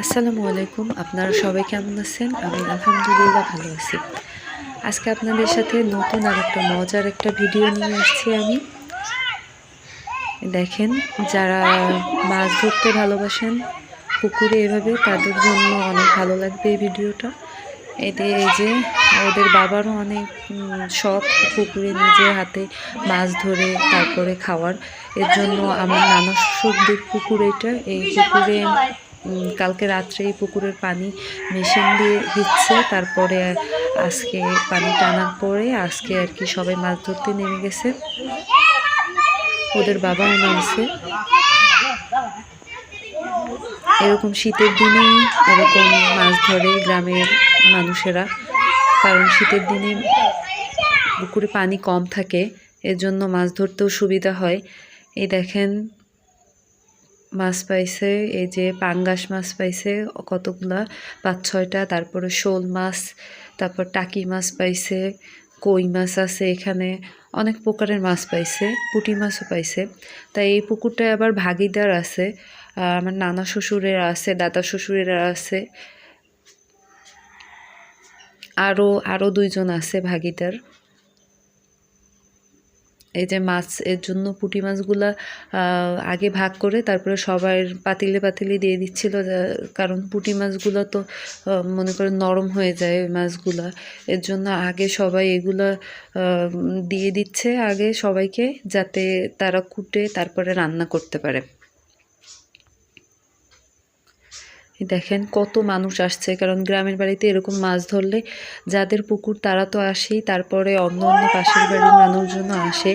আসসালামু আলাইকুম, আপনারা সবাই কেমন আছেন? আমি আলহামদুলিল্লাহ ভালো আছি। আজকে আপনাদের সাথে নতুন আর একটা মজার একটা ভিডিও নিয়ে আসছি আমি। দেখেন, যারা মাছ ধরতে ভালোবাসেন, পুকুরে এভাবে, তাদের জন্য অনেক ভালো লাগবে এই ভিডিওটা। এতে এই যে, ওদের বাবারও অনেক শখ পুকুরে নিজের হাতে মাছ ধরে তারপরে খাওয়ার। এর জন্য আমার নানা শ্বশুরদের পুকুর এটা। এই পুকুরে কালকে রাত্রেই পুকুরের পানি মেশিন দিয়ে দিচ্ছে। তারপরে আজকে পানি টানার পরে আজকে আর কি সবাই মাছ ধরতে নেমে গেছে। ওদের বাবাও নামছে। এরকম শীতের দিনেই এরকম মাছ ধরে গ্রামের মানুষেরা। কারণ শীতের দিনে পুকুরে পানি কম থাকে এর জন্য মাছ ধরতেও সুবিধা হয়। এই দেখেন মাছ পাইছে, এই যে পাঙ্গাস মাছ পাইছে, কতগুলা, পাঁচ ছয়টা, তারপরে শোল মাছ, তারপর টাকি মাছ পাইছে, কই মাছ আছে এখানে, অনেক প্রকারের মাছ পাইছে, পুঁটি মাছও পাইছে। তাই এই পুকুরটায় আবার ভাগিদার আছে আমার নানা শ্বশুরের আছে, দাদা শ্বশুরেরা আছে। আরও আরও দুইজন আছে ভাগিদার। এই যে মাছ, এর জন্য পুঁটি মাছগুলো আগে ভাগ করে তারপরে সবার পাতিলে পাতিলে দিয়ে দিচ্ছিল কারণ পুঁটি মাছগুলো তো মনে করে নরম হয়ে যায় মাছগুলা। এর জন্য আগে সবাই এগুলো দিয়ে দিচ্ছে আগে সবাইকে, যাতে তারা কুটে, তারপরে রান্না করতে পারে এই দেখেন কত মানুষ আসছে। কারণ গ্রামের বাড়িতে এরকম মাছ ধরলে যাদের পুকুর তারা তো আসেই। তারপরে অন্য অন্য পাশের বাড়ির মানুষজন আসে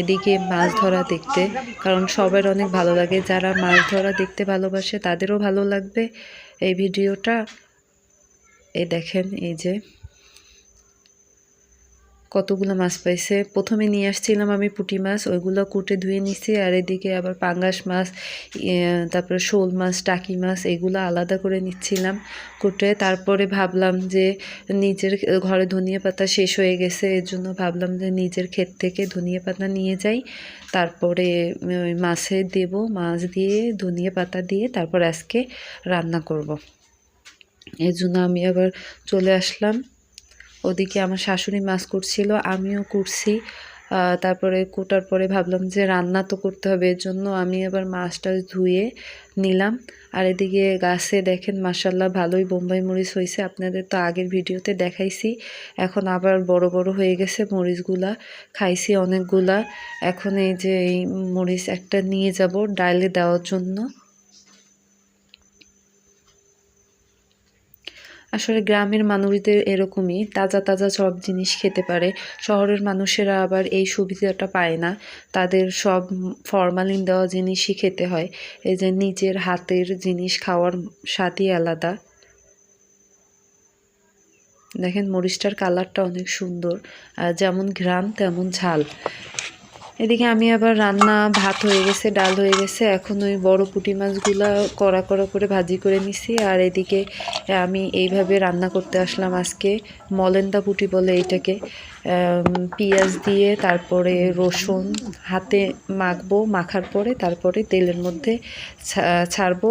এদিকে মাছ ধরা দেখতে। কারণ সবার অনেক ভালো লাগে। যারা মাছ ধরা দেখতে ভালোবাসে তাদেরও ভালো লাগবে এই ভিডিওটা। এই দেখেন এই যে কতগুলো মাছ পাইছে? প্রথমে নিয়ে আসছিলাম আমি পুটি মাছ, ওইগুলো কুটে ধুয়ে নিছি, আর এদিকে আবার পাঙ্গাস মাছ তারপরে শোল মাছ, টাকি মাছ, এগুলো আলাদা করে নিচ্ছিলাম কুটে। তারপরে ভাবলাম যে নিজের ঘরে ধনিয়া পাতা শেষ হয়ে গেছে, এর জন্য ভাবলাম যে নিজের ক্ষেত থেকে ধনিয়া পাতা নিয়ে যাই। তারপরে মাছে দেব, মাছ দিয়ে, ধনিয়া পাতা দিয়ে, তারপর আজকে রান্না করব। এর জন্য আমি আবার চলে আসলাম। ওদিকে আমার শাশুড়ি মাছ করছিল, আমিও করছি। তারপরে কোটার পরে ভাবলাম যে রান্না তো করতে হবে, এর জন্য আমি আবার মাছটা ধুয়ে নিলাম। আর এদিকে গাছে দেখেন মাসাল্লাহ ভালোই বোম্বাই মরিচ হয়েছে, আপনাদের তো আগের ভিডিওতে দেখাইছি। এখন আবার বড় বড় হয়ে গেছে মরিচগুলা, খাইছি অনেকগুলা। এখন এই যে এই মরিচ একটা নিয়ে যাব ডালে দেওয়ার জন্য। আসলে গ্রামের মানুষদের এরকমই তাজা তাজা সব জিনিস খেতে পারে। শহরের মানুষেরা আবার এই সুবিধাটা পায় না। তাদের সব ফরমালিন দেওয়া জিনিসই খেতে হয়। এই যে নিজের হাতের জিনিস খাওয়ার স্বাদই আলাদা। দেখেন মরিচটার কালারটা অনেক সুন্দর। আর যেমন ঘ্রাণ, তেমন ঝাল। এদিকে আমি আবার রান্না ভাত হয়ে গেছে ডাল হয়ে গেছে। এখন ওই বড় পুঁটি মাছগুলা কড়া কড়া করে ভাজি করে নিছি। আর এদিকে আমি এইভাবে রান্না করতে আসলাম আজকে। মলেন্দা পুঁটি বলে আম, পেঁয়াজ দিয়ে তারপরে রসুন হাতে মাখবো মাখার পরে তারপরে তেলের মধ্যে ছাড়বো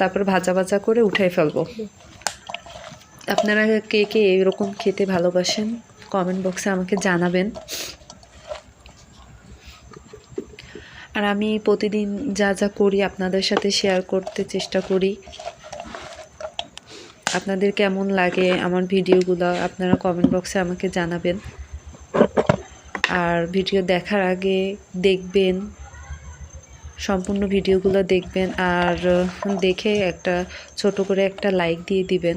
তারপর ভাজা ভাজা করে উঠাই ফেলব। আপনারা কে কে এরকম খেতে ভালোবাসেন কমেন্ট বক্সে আমাকে জানাবেন। আর আমি প্রতিদিন যা যা করি আপনাদের সাথে শেয়ার করতে চেষ্টা করি। আপনাদের কেমন লাগে আমার ভিডিওগুলো, আপনারা কমেন্ট বক্সে আমাকে জানাবেন। আর ভিডিও দেখার আগে দেখবেন, সম্পূর্ণ ভিডিওগুলো দেখবেন, আর দেখে একটা, ছোট করে একটা লাইক দিয়ে দিবেন।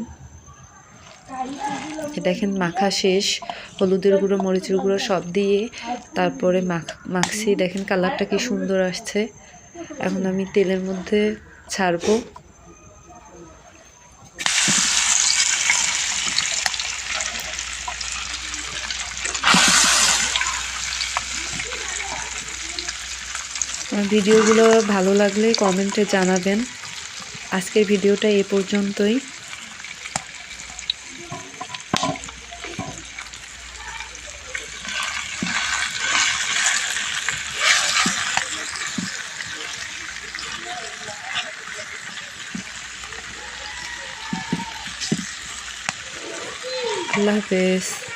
দেখেন, মাখা শেষ। হলুদের গুঁড়ো, মরিচের গুঁড়ো সব দিয়ে তারপরে মাখ, মাখছি। দেখেন কালারটা কি সুন্দর আসছে। এখন আমি তেলের মধ্যে ছাড়বো। ভিডিওগুলো ভালো লাগলে কমেন্টে জানাবেন। আজকের ভিডিওটা এ পর্যন্তই। las ves.